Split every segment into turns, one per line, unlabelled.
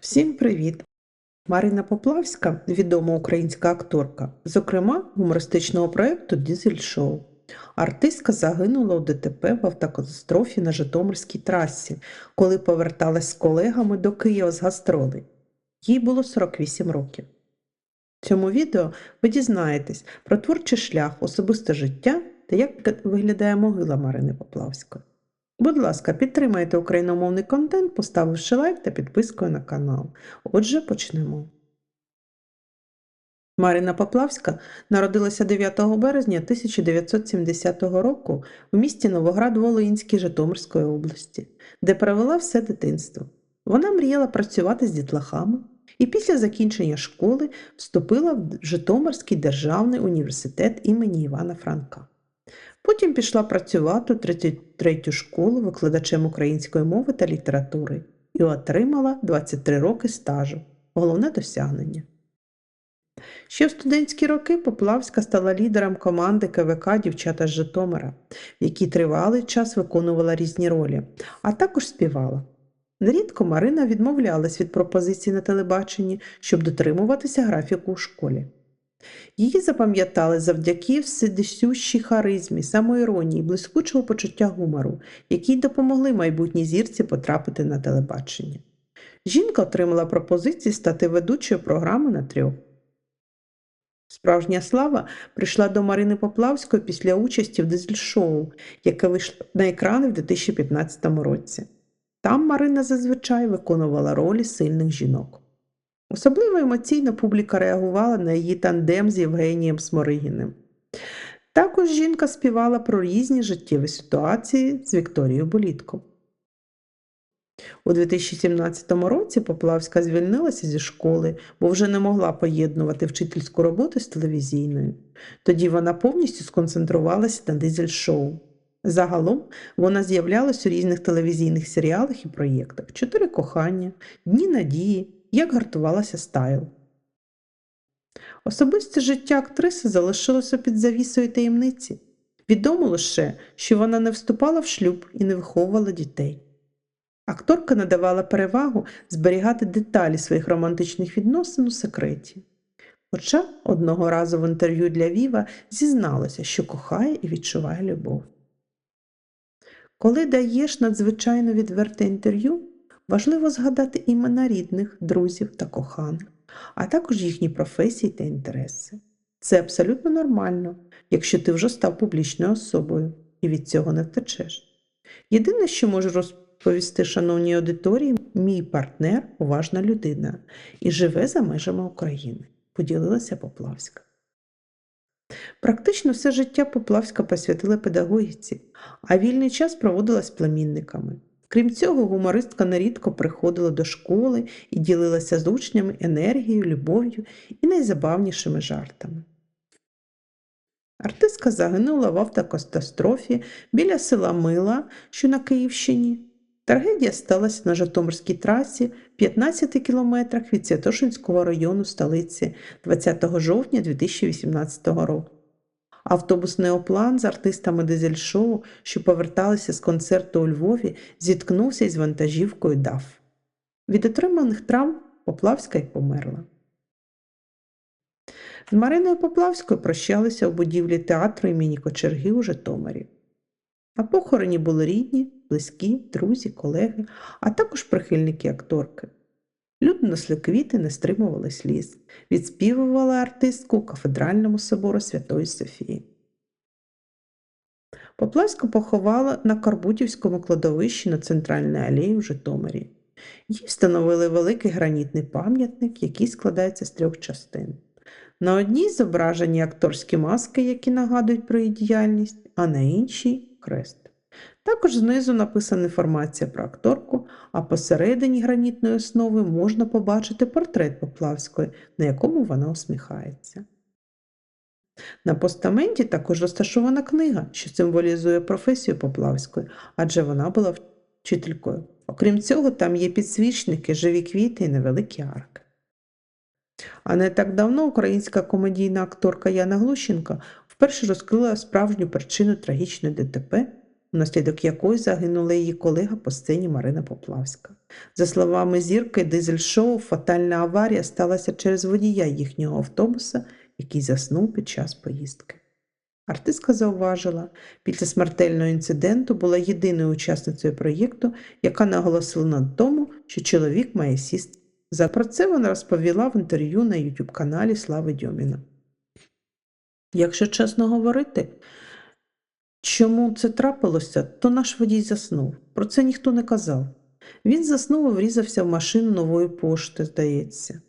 Всім привіт! Марина Поплавська, відома українська акторка, зокрема гумористичного проєкту Дізель Шоу. Артистка загинула у ДТП в автокатастрофі на Житомирській трасі, коли поверталась з колегами до Києва з гастролей. Їй було 48 років. В цьому відео ви дізнаєтесь про творчий шлях, особисте життя та як виглядає могила Марини Поплавської. Будь ласка, підтримайте україномовний контент, поставивши лайк та підпискою на канал. Отже, почнемо. Марина Поплавська народилася 9 березня 1970 року в місті Новоград-Волинський Житомирської області, де провела все дитинство. Вона мріяла працювати з дітлахами і після закінчення школи вступила в Житомирський державний університет імені Івана Франка. Потім пішла працювати у 33-ю школу викладачем української мови та літератури і отримала 23 роки стажу. Головне досягнення. Ще в студентські роки Поплавська стала лідером команди КВК Дівчата з Житомира, в якій тривалий час виконувала різні ролі, а також співала. Нерідко Марина відмовлялась від пропозицій на телебаченні, щоб дотримуватися графіку у школі. Її запам'ятали завдяки вседисющій харизмі, самоіронії, блискучого почуття гумору, які допомогли майбутній зірці потрапити на телебачення. Жінка отримала пропозиції стати ведучою програми на трьох. Справжня слава прийшла до Марини Поплавської після участі в дизель-шоу, яке вийшло на екрани в 2015 році. Там Марина зазвичай виконувала ролі сильних жінок. Особливо емоційно публіка реагувала на її тандем з Євгенієм Сморигіним. Також жінка співала про різні життєві ситуації з Вікторією Болітко. У 2017 році Поплавська звільнилася зі школи, бо вже не могла поєднувати вчительську роботу з телевізійною. Тоді вона повністю сконцентрувалася на дизель-шоу. Загалом вона з'являлась у різних телевізійних серіалах і проєктах Чотири кохання, Дні надії, як гартувалася стайл. Особисте життя актриси залишилося під завісою таємниці. Відомо лише, що вона не вступала в шлюб і не виховувала дітей. Акторка надавала перевагу зберігати деталі своїх романтичних відносин у секреті. Хоча одного разу в інтерв'ю для Віва зізналася, що кохає і відчуває любов. Коли даєш надзвичайно відверте інтерв'ю, важливо згадати імена рідних, друзів та коханих, а також їхні професії та інтереси. Це абсолютно нормально, якщо ти вже став публічною особою і від цього не втечеш. Єдине, що можу розповісти, шановній аудиторії, мій партнер уважна людина і живе за межами України, поділилася Поплавська. Практично все життя Поплавська посвятила педагогіці, а вільний час проводила з племінниками. Крім цього, гумористка нерідко приходила до школи і ділилася з учнями енергією, любов'ю і найзабавнішими жартами. Артистка загинула в автокатастрофі біля села Мила, що на Київщині. Трагедія сталася на Житомирській трасі в 15 кілометрах від Святошинського району столиці 20 жовтня 2018 року. Автобусний оплан з артистами дизель-шоу, що поверталися з концерту у Львові, зіткнувся із вантажівкою ДАФ. Від отриманих травм Поплавська й померла. З Мариною Поплавською прощалися у будівлі театру імені Кочерги у Житомирі. На похороні були рідні, близькі, друзі, колеги, а також прихильники акторки. Люди несли квіти, не стримували сліз, відспівували артистку у кафедральному собору Святої Софії. Поплавську поховали на Карбутівському кладовищі на центральній алеї в Житомирі. Їй встановили великий гранітний пам'ятник, який складається з трьох частин. На одній зображені акторські маски, які нагадують про її діяльність, а на іншій крест. Також знизу написана інформація про акторку, а посередині гранітної основи можна побачити портрет Поплавської, на якому вона усміхається. На постаменті також розташована книга, що символізує професію Поплавської, адже вона була вчителькою. Окрім цього, там є підсвічники, живі квіти і невеликі арки. А не так давно українська комедійна акторка Яна Глущенко вперше розкрила справжню причину трагічної ДТП внаслідок якої загинула її колега по сцені Марина Поплавська. За словами зірки дизель-шоу, фатальна аварія сталася через водія їхнього автобуса, який заснув під час поїздки. Артистка зауважила, після смертельного інциденту була єдиною учасницею проєкту, яка наголосила на тому, що чоловік має сісти. За про це вона розповіла в інтерв'ю на YouTube каналі Слави Дьоміна. Якщо чесно говорити, чому це трапилося, то наш водій заснув. Про це ніхто не казав. Він заснув і врізався в машину нової пошти, здається.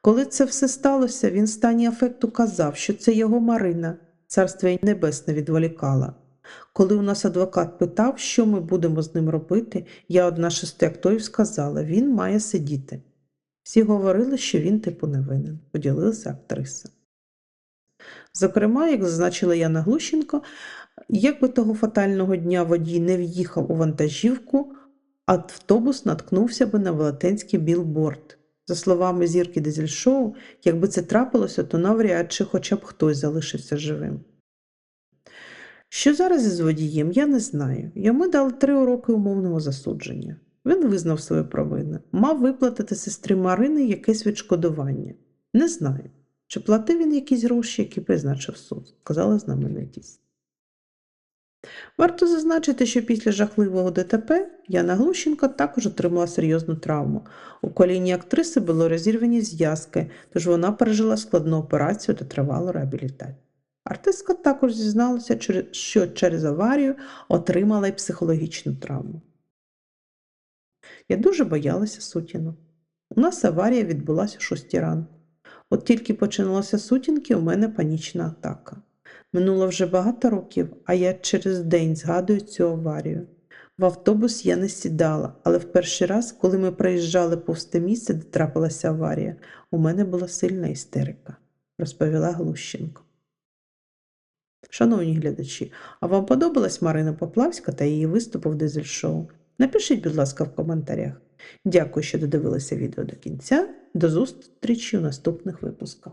Коли це все сталося, він в стані афекту казав, що це його Марина, царство їй небесне відволікала. Коли у нас адвокат питав, що ми будемо з ним робити, я одна шести акторів сказала, він має сидіти. Всі говорили, що він типу не винен, поділилася актриса. Зокрема, як зазначила Яна Глущенко, якби того фатального дня водій не в'їхав у вантажівку, автобус наткнувся би на велетенський білборд. За словами зірки дизель-шоу, якби це трапилося, то навряд чи хоча б хтось залишився живим. Що зараз із водієм, я не знаю. Йому дали три роки умовного засудження. Він визнав свою провину, мав виплатити сестрі Марини якесь відшкодування. Не знаю, чи платив він якісь гроші, які призначив суд, сказала знаменитість. Варто зазначити, що після жахливого ДТП Яна Глущенко також отримала серйозну травму. У коліні актриси було розірвані зв'язки, тож вона пережила складну операцію та тривалу реабілітацію. Артистка також зізналася, що через аварію отримала й психологічну травму. Я дуже боялася сутінок. У нас аварія відбулася о 6 ранку. От тільки починалися сутінки, у мене панічна атака. Минуло вже багато років, а я через день згадую цю аварію. В автобус я не сідала, але в перший раз, коли ми проїжджали повз те місце, де трапилася аварія, у мене була сильна істерика, розповіла Глущенко. Шановні глядачі, а вам подобалась Марина Поплавська та її виступи в дизель-шоу? Напишіть, будь ласка, в коментарях. Дякую, що додивилися відео до кінця. До зустрічі у наступних випусках.